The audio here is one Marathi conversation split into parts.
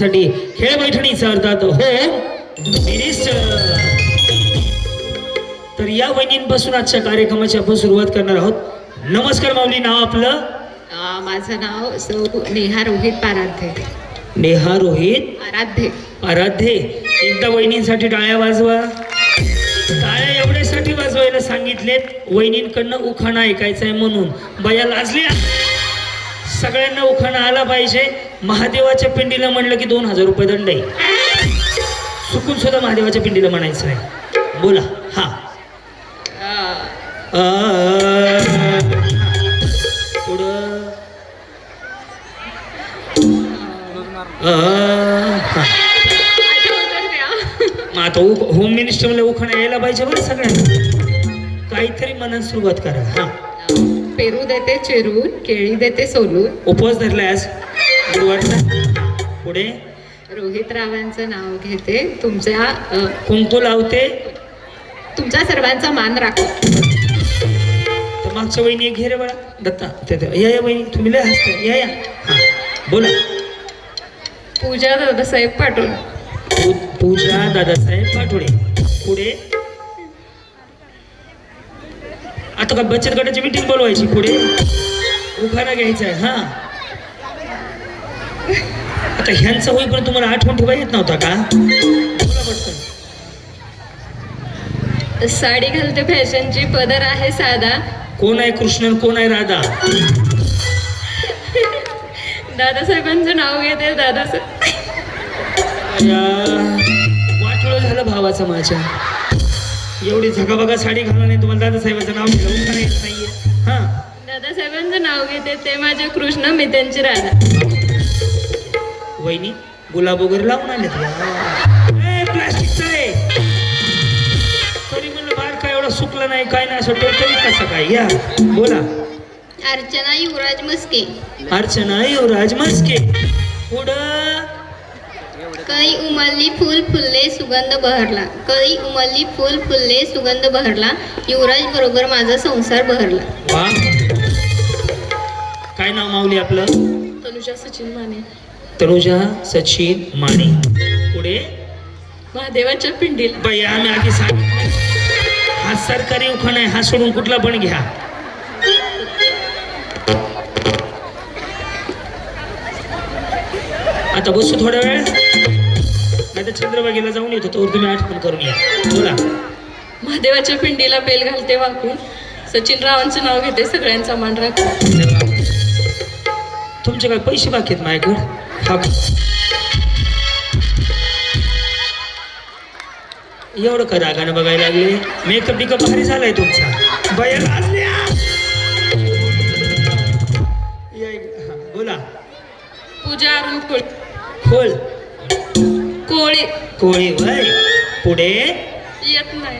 साठी खेळ बैठणीचा अर्थात हो मिनिस्टर. तर या वहिनींपासून आजच्या कार्यक्रमाची आपण सुरुवात करणार आहोत. नमस्कार माऊली नाव आपलं? माझं नाव सौ नेहा रोहित पाराध्ये. नेहा रोहित. आराध्ये. आराध्ये. एकदा वहिनींसाठी टाळ्या वाजवा. टाळ्या एवढ्यासाठी वाजवायला सांगितलेत. वहिनींकडनं उखाणा ऐकायचा आहे म्हणून. बया लाजल्या. सगळ्यांना उखाणा आला पाहिजे. महादेवाच्या पिंडीला म्हणलं की दोन हजार रुपये दंड आहे. चुकून सुद्धा महादेवाच्या पिंडीला म्हणायचं आहे बोला हा. मग आता होम मिनिस्टरला उखाणा यायला पाहिजे बरं सगळ्यांना. काहीतरी मनात सुरुवात करा हा. पेरू देते चिरून केळी देते सोलून. उपवास धरलाय आज. गुरुवारचा पुढे? रोहित रावांचं नाव घेते. तुमच्या कुंकू लावते. तुमच्या सर्वांचा मान राखो. तर मागच्या वहिनी घे रे बाळा. दत्ता ते या या वहिनी तुम्ही लय हसता. या या. हा बोला. पूजा दादासाहेब पाटोळे. पूजा दादासाहेब पाठोडे पुढे? आता का बचत गटाची मीटिंग बोलवायची पुढे? उखाणा घ्यायचा आहे हा. आता ह्यांचं होईपर्यंत तुम्हाला आठवण ठेवा येत नव्हता का? बोला पटकन. साडी घालते फॅशनची पदर आहे साधा. कोण आहे कृष्ण आणि कोण आहे राधा? दादासाहेबांचं नाव घेते दादासाहेब वाटोळ झालं भावाचं माझ्या. एवढी झगाबगा साडी घालून नाही तुम्हाला दादासाहेबाचं नाव घेऊन उखाणा येत नाहीये. हा. दादासाहेबांचं नाव घेते ते माझे कृष्ण मी त्यांची राधा. वहिनी गुलाब वगैरे लावून आले तुला प्लास्टिकचा आहे. तरी म्हणलं बार काय एवढा सुकला नाही काय नाही असं टोटली कसं काय या बोला. अर्चना युवराज मस्के अर्चना युवराज मस्के पुढं? कळी उमलली फुल फुलले सुगंध बहरला. कळी उमलली फुल फुलले सुगंध बहरला. युवराज बरोबर माझा संसार बहरला. वा. काय नाव माऊली आपलं? तनुजा सचिन माने. तनुजा सचिन माने. पुढे? महादेवाच्या पिंडीला. बाई आम्ही आधी सांगितलं हा सरकारी उखाणा आहे हा सोडून कुठला पण घ्या. आता बसू थोडा वेळ. नाही तर चंद्रबागेला जाऊन येतो तोवर तुम्ही आठवण करून या बोला. महादेवाच्या पिंडीला बेल घालते वाकून. सचिन रावांचं नाव घेते सगळ्यांचा मान राखून. तुमचे काय पैसे बाकी आहेत माझ्याकडे? एवढं का रागानं बघायला लागले? मेकअप बिकअप भारी झालाय तुमचा. बाया बोला. पूजा अरुण कोळी खोल. कोळी. कोळी वय. पुढे? येत नाही.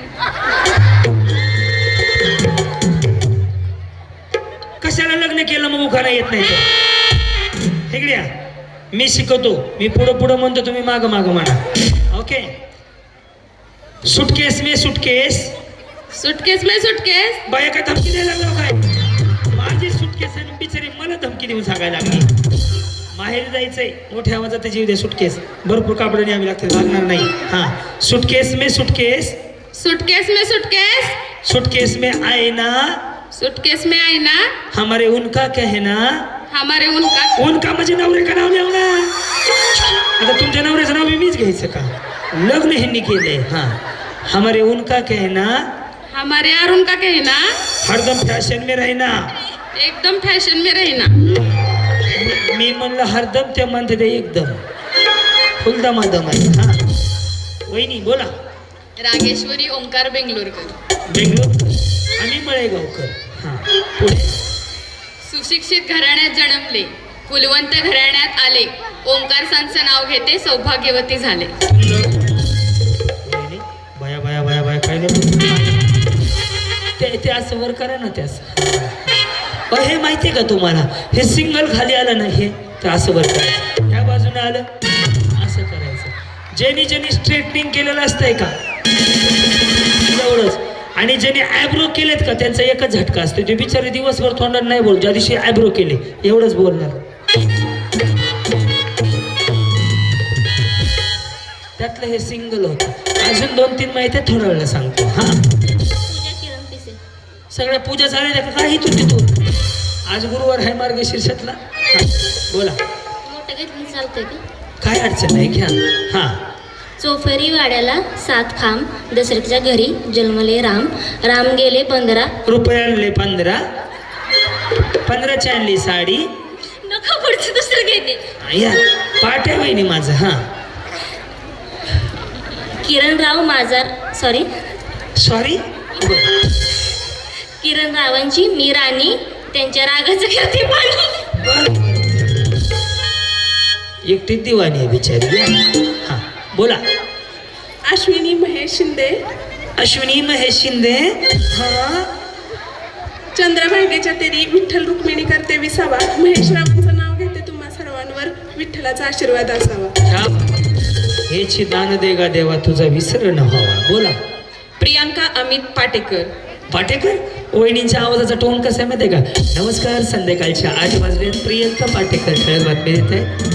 कशाला लग्न केलं मग उखाणा येत नाही तर इकडे या. मी शिकवतो. मी पुढं पुढं म्हणतो तुम्ही माग माग म्हणा ओके सुटकेस मे सुटकेस सुटकेस में सुटकेस बाया काय धमकी द्यायला लागलो काय माझी सुटकेस आणि बिचारी मला धमकी देऊन सांगायला लागली. माहेर जायचंय. मोठ्या आवाजात जीव दे सुटकेस भरपूर कापडं न्यावी लागते लागणार नाही. हा. सुटकेस मे सुटकेस सुटकेस में सुटकेस सुटकेस में आए ना सुटकेस में आईना. हमारे उनका कहना हमारे उनका उनका म्हणजे नवरे का नाव लिहू ना आता तुमच्या नवऱ्याचं नाव मीच घ्यायचं का? लग्न ह्यांनी केलंय हा. हमारे उनका कहना हमारे अरुण का कहना हरदम फॅशन में रहना। एकदम फॅशन में रहना। मी म्हणलं हरदम ते म्हणते ते एकदम. फुलदमादम आहे हा. वहिनी बोला. रागेश्वरी ओंकार बेंगलोरकर. बेंगलोर आणि मळेगावकर हा. पुढे. सुशिक्षित घराण्यात जन्मले. कुलवंत घराण्यात आले. ओंकार सांचं नाव घेते सौभाग्यवती झाले. बाया बाया बाया बाया काय नाही. ते ते असं वर करा ना ते असं. अ, हे माहितीये का तुम्हाला? हे सिंगल खाली आलं ना हे तर असं वर करायचं ह्या बाजूने आलं. असं करायचं. ज्यांनी ज्यांनी स्ट्रेटनिंग केलेलं असतंय का? एवढंच. आणि ज्यांनी आयब्रो केलेत का त्यांचा एकच झटका असतो. ते बिचारे दिवसभर तोंडात नाही बोल ज्या दिवशी आयब्रो केले एवढंच बोलणार. त्यातलं हे सिंगल होतं. अजून दोन तीन माहिती थोड्या वेळेला सांगतो. हा. पूजा किरण पिसे सगळ्या पूजा झाल्या का? काही तू तिथून? आज गुरुवार आहे मार्गशीर्षातला हा, बोला. काय अडचण नाही घ्या. हा. चोफरी वाड्याला सात खांब दशरथच्या घरी जन्मले राम. राम गेले पंधरा. रुपये आणले पंधरा. पंधराची आणली साडी. नका पुढचं दुसरं घेते. या पाठ आहे वहिनी माझं हा. किरणराव माझार सॉरी सॉरी किरणरावांची मी राणी त्यांच्या रागाचं पाणी. एकटीच दिवाणी आहे बिचारी हा. बोला. अश्विनी महेश शिंदे. अश्विनी महेश शिंदे. हा. चंद्रभागेच्या तेरी विठ्ठल रुक्मिणी करते विसावा महेश रावांचं नाव घेते तुम्हा सर्वांवर. विठ्ठलाचा आशीर्वाद असावा. हेची दान देगा देवा तुझा विसर न व्हावा. बोला. प्रियांका अमित पाटेकर. पाटेकर? वहिनींच्या आवाजाचा टोन कसा आहे माहिती आहे का? नमस्कार संध्याकाळच्या आठ वाजले. प्रियंका पाटेकर ठळक बातमी देत. आहे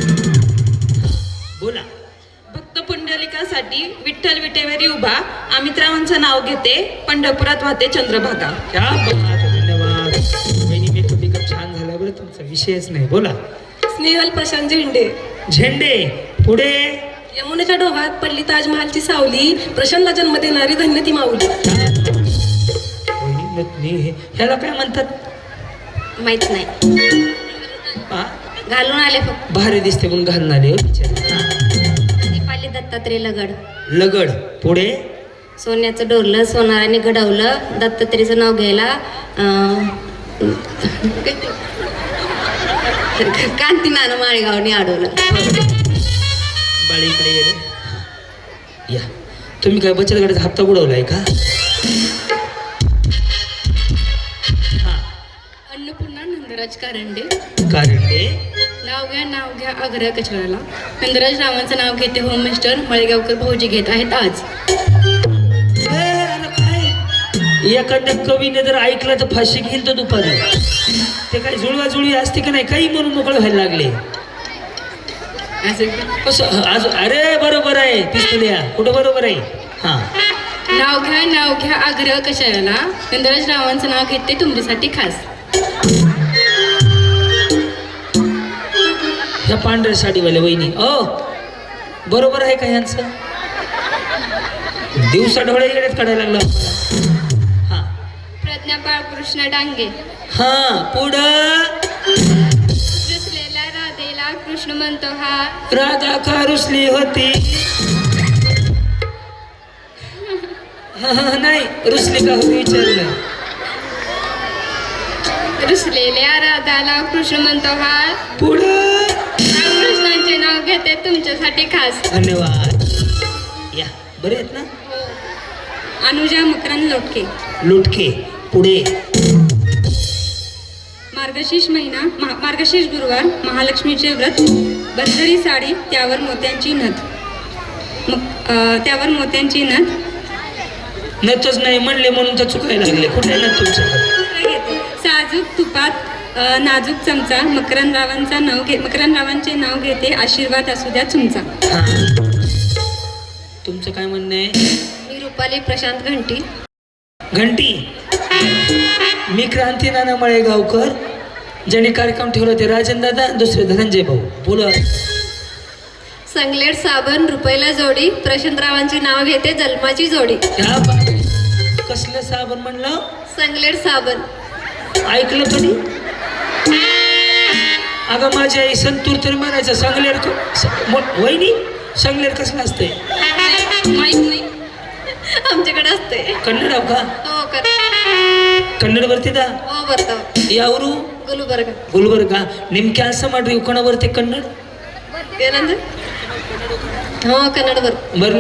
विटेवरी उभा अमित रावांचं नाव घेते पंढरपुरात वाहते चंद्रभागा. धन्यवाद. वहिनी मेकअप बिकअप छान झाला बरं तुमचा विषयच नाही. बोला. स्नेहल प्रशांत झेंडे. झेंडे पुढे? यमुनेच्या डोहात पडली ताजमहालची सावली प्रशांतला जन्म देणारी धन्य ती माऊली ह्याला काय म्हणतात? माहीत नाही? घालून आले फक्त. भारी दिसते म्हणून घालून आले हो दत्तात्रय लगड. लगड पुढे? सोन्याचं डोरलं सोनाराने घडवलं दत्तात्रेयचं नाव घ्यायला कांती नाना माळेगावने अडवलं. बाळीकडे ये तुम्ही काय बचत गटाचा हप्ता बुडवलाय का? अन्नपूर्णा नंदराज कारंडे. कारंडे? नाव घ्या नाव घ्या आग्रह कचराला नंदराज रावांचं नाव घेते होम मिस्टर मळेगावकर भाऊजी घेत आहेत आज. एखाद्या कवीने जर ऐकलं तर फाशी घेईल तर दुपारी. ते काय जुळवा जुळवी असते का नाही? काही म्हणून मोकळे व्हायला लागले. असं कसं आज अरे बरोबर आहे पिस्तुल्या कुठं बरोबर आहे? हा. नाव घ्या नाव घ्या आग्रह कशाला. नंदराज रावांचं नाव घेते तुमच्यासाठी खास. ह्या पांढऱ्या साडीवाल्या वहिनी. ओ बरोबर आहे का यांचं? दिवसा डोळे येण्यात काढायला लागला हा. प्रज्ञा बाळकृष्ण डांगे. हा पुढं. रुसलेल्या राधेला कृष्ण म्हणतो हा. राधा का रुसली होती? हा, हा, नाही रुसली का होती विचारलं. रुसलेल्या राधाला कृष्ण म्हणतो हा. पुढं. तुमच्यासाठी खास. धन्यवाद. या. बरे आहेत ना? अनुजा मकरंद लोटके. लुटके. पुढे. मार्गशीर्ष महिना मा- मार्गशीर्ष गुरुवार महालक्ष्मीचे व्रत बंदरी साडी त्यावर मोत्यांची नथ. मग अ, त्यावर मोत्यांची नथ. नतच नाही म्हणले म्हणून तर चुकायला लागले. कुठे ना तुमच्याकडे घेते? साजूक तुपात नाजूक चमचा मकरंदरावांचा नाव घे मकरंदरावांचे नाव घेते आशीर्वाद असू द्या तुमचा तुमचं काय म्हणणं आहे? मी रुपाली प्रशांत घंटी. घंटी? मी क्रांती नाना मळेगावकर. ज्याने कार्यक्रम ठेवला ते राजन दादा दुसरे धनंजय भाऊ. बोला. संगलेट साबण रुपयाला जोडी प्रशांतरावांची नाव घेते जन्माची जोडी. बा- कसलं साबण म्हणलं? संगलेट साबण. ऐकलं कधी? अगं माझी आई संतूर तर म्हणायचं सांगलेर वहिनी सांगलेर कसं असते नाही. आमच्याकडे असते कन्नड का? हो कन्नड. वरती दा? हो बरं. गुलबर्गा. गुलबर्गा. नेमक्या असं मांडवी कोणावरती? कन्नड? हो कन्नड बर बरं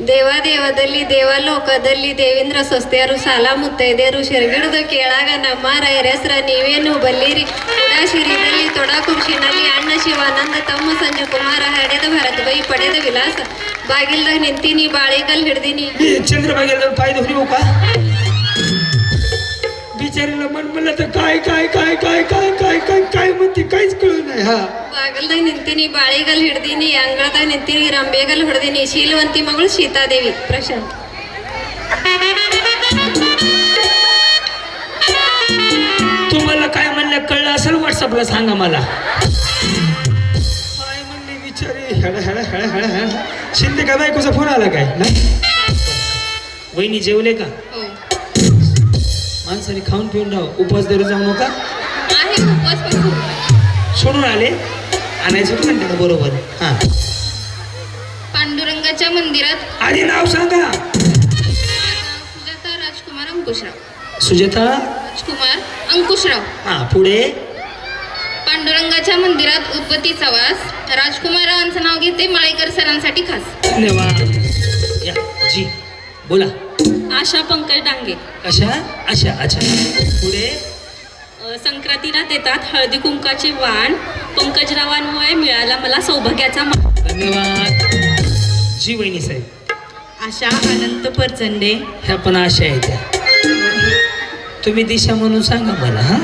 ದೇವಾದೇವದಲ್ಲಿ, ದೇವಲೋಕದಲ್ಲಿ ದೇವೇಂದ್ರ ಸ್ವಸ್ಥೆಯರು ಸಾಲ ಮುತ್ತೈದೆಯರು ಶರ್ಗಿಡ್ದು ಕೇಳಾಗ ನಮ್ಮ ರೈರಸ್ರ ನೀವೇನು ಬಲ್ಲಿರಿ? ಶಿರಿದಲ್ಲಿ ತೊಡಾ ಕುಂಶಿನಲ್ಲಿ ಅಣ್ಣ ಶಿವಾನಂದ, ತಮ್ಮ ಸಂಜು ಕುಮಾರ ಹಡೆದು ಭರತ್ ಬೈ ಪಡೆದ ವಿಲಾಸ. ಬಾಗಿಲ್ದಾಗ ನಿಂತೀನಿ, ಬಾಳೆಕಲ್ ಹಿಡ್ದೀನಿ. ಚಂದ್ರ ಬಾಗಿಲ್ದಾಗ ಕಾಯಿ ಕಾಯಿ ಕಾಯಿ ಕಾಯಿ ಕಾಯಿ ಕಾಯಿ ಕಾಯಿ ಕಾಯಿ ಕಾಯ್ ಕಾಯ್ ಮುತ್ತಿ काय म्हणते काहीच कळू नाही हा ಬಾಗಲ್ದಾಗ ನಿಂತೀನಿ ಬಾಳಿಗಲ್ ಹಿಡ್ದೀನಿ ಅಂಗಳದಾಗ ನಿಂತೀನಿ ರಂಬೆಗಲ್ ಹೊಡೆದೀನಿ ಶೀಲವಂತಿ ಮಗಳು ಸೀತಾದೇವಿ ಪ್ರಶಾಂತ್ तुम्हाला काय म्हणलं कळलं असेल व्हॉट्सअपला सांगा मला काय म्हणले बिचारी head head head head head Shinde का बायकोचा फोन आला काय नाही वहिनी जेवले का हो माणसाने खाऊन पिऊन राह उपवास धरून जाऊ नका आहे उपवास पण खूप. सोडून आले आणायचं होतं म्हणते ना? बरोबर. हां. पांडुरंगाच्या मंदिरात आधी नाव सांगा. सुजाता राजकुमार अंकुशराव. सुजाता? राजकुमार अंकुशराव. हां पुढे? पांडुरंगाच्या मंदिरात उद्बत्तीचा वास. राजकुमार रावांचं नाव घेते माळेकर सरांसाठी खास. धन्यवाद. या जी. बोला. आशा पंकज डांगे. कशा? अशा अच्छा. पुढे? संक्रांतीला देतात. हळदी कुंकाचे वाण पंकजरावांमुळे मिळाला मला सौभाग्याचा मान धन्यवाद. जी वहिनी साहेब. आशा अनंत परचंडे ह्या पण आशा आहेत त्या. तुम्ही दिशा म्हणून सांगा मला हा?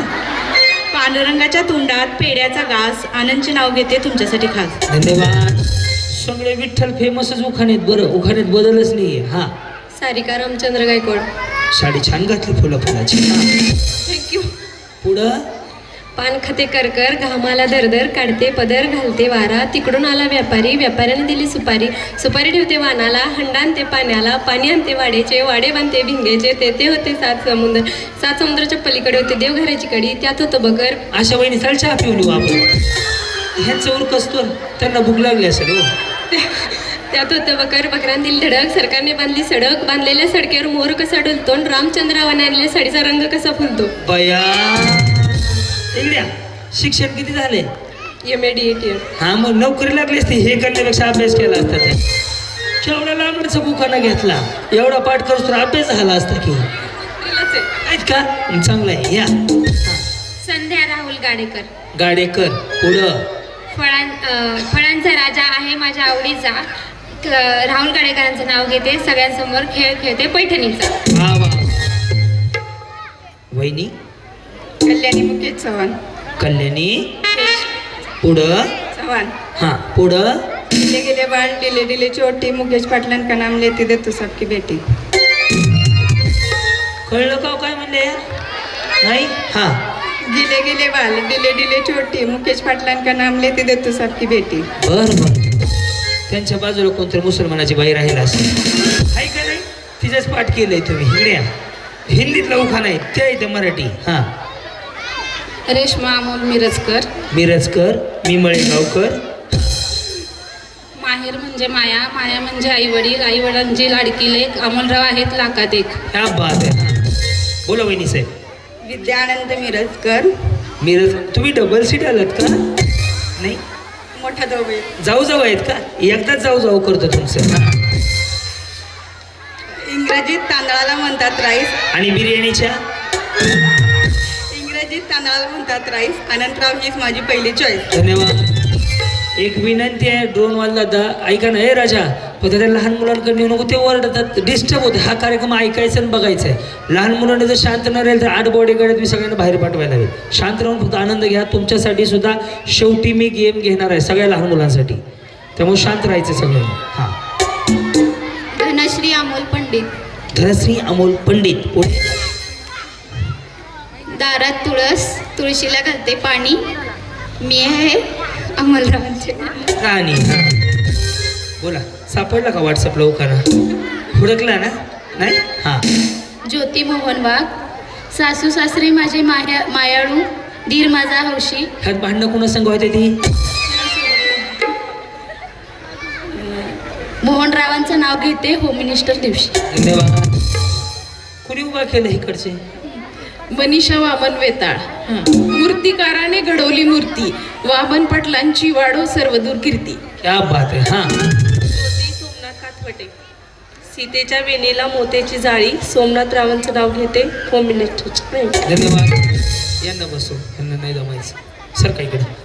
पांडुरंगाच्या तोंडात पेड्याचा घास आनंदचे नाव घेते तुमच्यासाठी खास. धन्यवाद. सगळे विठ्ठल फेमसच उखाणेत बरं. उखाणेत बदलच नाहीये हा? सारिका रामचंद्र गायकवाड. साडी छान घातली फुलं फुलाची. थँक्यू पुढं? पान खाते करकर घामाला दरदर काढते पदर घालते वारा तिकडून आला व्यापारी व्यापाऱ्याने दिली सुपारी. सुपारी ठेवते वानाला हंडा आणते पाण्याला पाणी आणते वाडेचे वाडे बांधते भिंगेचे तेथे होते सात समुद्र. सात समुद्राच्या पलीकडे होते देवघराची कडी त्यात होतं बगर. अशा वहिनी चाल चहा पिऊन येऊ आपण. ह्यांचं उरक असतो त्यांना भूक लागली असेल हो. त्यात होतं बकर बकरान दिली धडक सरकारने बांधली सडक बांधलेल्या सडकेवर मोर कसा डुलतो आणि रामचंद्रावाने आणलेल्या साडीचा रंग कसा फुलतो. बया. इकड्या शिक्षण किती झाले? M A D A T हा मग नोकरी लागली असती हे करण्यापेक्षा अभ्यास केला असता ते. केवढा लांबडचा बुखाना घेतला एवढा पाठ करूस तर अभ्यास झाला असता की. आहेत का? चांगलं आहे या. संध्या राहुल गाडेकर. गाडेकर पुढं. फळां अ, फळांचा राजा आहे माझ्या आवडीचा. राहुल गाडेकरांचं नाव घेते सगळ्यांसमोर खेळ खेळते पैठणीचा. वा वा. वहिनी? कल्याणी मुकेश चव्हाण. कल्याणी? पुढं? चव्हाण. हा पुढं? दिले गेले बाळ दिले दिले चोटी मुकेश पाटलांका नाम लेती देतो सबकी बेटी कळलं का हो काय म्हणले? नाही? हा. दिले गेले बाल दिले दिले चोटी मुकेश पाटलांका नाम लेती देतो सबकी बेटी बर बर. त्यांच्या बाजूला कोणतरी मुसलमानाची बाई राहिला असेल. आहे का नाही? तिचंच पाठ केलंय तुम्ही इकडे या. हिंदीतला उखाणा आहे त्या इथं मराठी. हा. रेश्मा अमोल मिरजकर. मिरजकर मी मळेगावकर. माहेर म्हणजे माया माया म्हणजे आई वडील आई वडिलांची लाडकी लेख अमोलराव आहेत लाखात एक. ह्या बात आहे. हा. बोला वहिनी साहेब. विद्यानंद मिरजकर. मिरज तुम्ही डबल सीट आलात का? नाही. मोठा दोघे. जाऊ जाऊ आहेत का? एकदाच जाऊ जाऊ करतो तुमचं. इंग्रजीत तांदळाला म्हणतात राईस. आणि बिर्याणीच्या? इंग्रजीत तांदळाला म्हणतात राईस. अनंतराव हीच माझी पहिली चॉईस धन्यवाद. एक विनंती आहे ड्रोन वाला दादा ऐका ना हे राजा पण त्या लहान मुलांकडे नेऊ नको ते ओरडतात. डिस्टर्ब होते. हा कार्यक्रम ऐकायचा आणि बघायचा आहे. लहान मुलांना जर शांत न राहील तर आठ बॉडी गाड्यात मी सगळ्यांना बाहेर पाठवायला हवे. शांत राहून फक्त आनंद घ्या. तुमच्यासाठी सुद्धा शेवटी मी गेम घेणार आहे सगळ्या लहान मुलांसाठी. त्यामुळे शांत राहायचं सगळ्यांना हां. धनश्री अमोल पंडित. धनश्री अमोल पंडित. पुढे दारात तुळस तुळशीला घालते पाणी. मी आहे अमोलरावांचे राणी. हां. बोला सापडला का व्हॉट्सअपला उखाना? हुडकला ना? नाही? हां. ज्योती मोहन वाघ. सासू सासरे माझे माया मायाळू दीर माझा हौशी. ह्यात भांडणं कोणा संग होते ती? मोहनरावांचं नाव घेते होम मिनिस्टर दिवशी. धन्यवाद. कुणी उभा केलं इकडचे? मनीषा वामन वेताळ. मूर्तिकाराने घडवली मूर्ती. वामन पाटलांची वाढो सर्वदूर कीर्ती. क्या बात आहे हां. ज्योती सोमनाथ कातवटे सीतेच्या वेणीला मोत्याची जाळी. सोमनाथ रावांचं नाव घेते होम मिनिस्टरची धन्यवाद. यांना बसू यांना नाही जमायचं. सर काय इकडे.